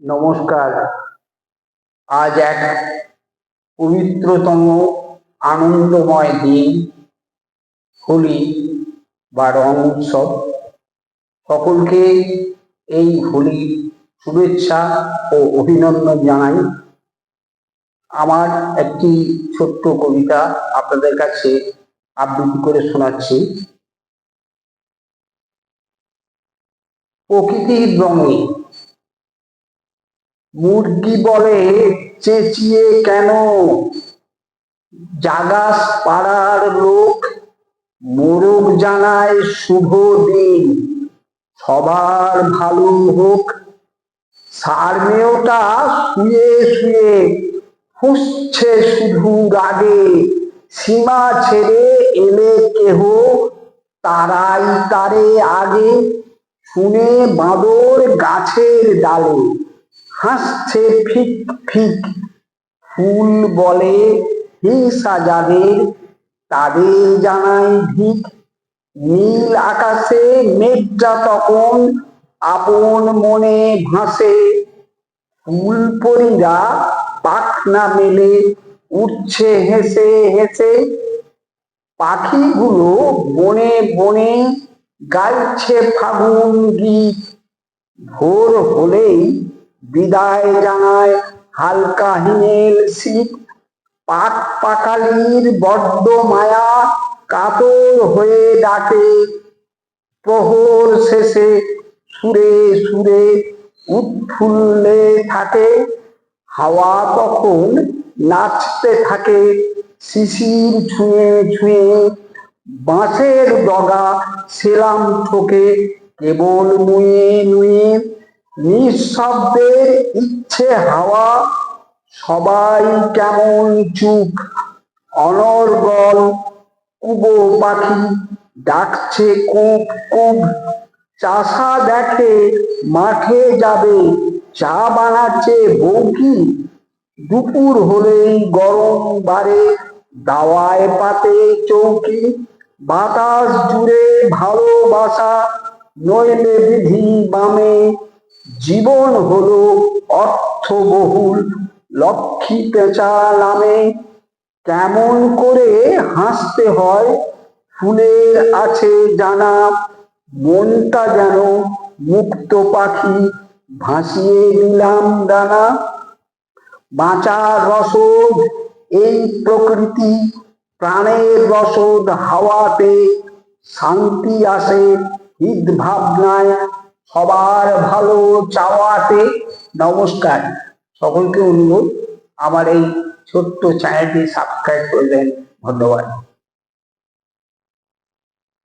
নমস্কার। আজ এক পবিত্রতম, আনন্দময় দিন, হোলি বা রং উৎসব। সকলকে এই হোলি শুভেচ্ছা ও অভিনন্দন জানাই। আমার একটি ছোট্ট কবিতা আপনাদের কাছে আবৃত্তি করে শোনাচ্ছি। প্রকৃতির রঙে মুরগি বলে চেঁচিয়ে কেন? জাগাস পাড়ার লোক, মোরগ জানায় শুভ দিন। সবার ভালো হোক। সারমেয়টা শুয়ে শুয়ে ফুসছে শুধু রাগে। সীমা ছেড়ে এলে কেহ? তারাই তারে আগে। শুনে বাঁদর গাছের ডালে। হাসছে ফিক ফিক। ফুল বলে, হিংসা যাদের, তাদের জানাই ভিক। নীল আকাশে মেঘটা তখন আপন মনে ভাসে। ফুল পরীরা পাখনা মেলে উঠছে হেসে হেসে। পাখিগুলো বনে বনে গাইছে ফাগুন গীত। ভোর হলেই বিদায় জানায় হালকা হিমেল শীত। পাক পাকালির বড্ড মায়া কাতর হয়ে ডাকে। প্রহর শেষে সুরে সুরে উৎফুল্লে থাকে। হাওয়া তখন নাচতে থাকে। শিশির ছুঁয়ে ছুঁয়ে বাঁশের ডগা সেলাম ঠোকে। কেবল নুয়ে নুয়ে নিঃশব্দের ইচ্ছে হাওয়া সবাই কেমন চুপ। অনর্গল কুবো পাখি ডাকছে কুপ কুপ। চাষা দেখে মাঠে যাবে, চা বানাচ্ছে বউকি দুপুর হলেই গরম বাড়ে দাওয়ায় পাতে চৌকি। বাতাস জুড়ে ভালোবাসা নইলে বিধি বামে জীবন হলো অর্থবহুল লক্ষ্মী পেঁচা নামে কেমন করে হাসতে হয়, ফুলের আছে জানা মনটা যেন মুক্ত পাখি ভাসিয়ে নিলাম দানা বাঁচার রসদ, এই প্রকৃতি, প্রাণের রসদ হাওয়াতে শান্তি আসে হৃদ ভাবনায় সবার ভালো চাওয়াতে নমস্কার। সকলকে অনুরোধ আমার এই ছোট্ট চ্যানেলটি সাবস্ক্রাইব করবেন। ধন্যবাদ।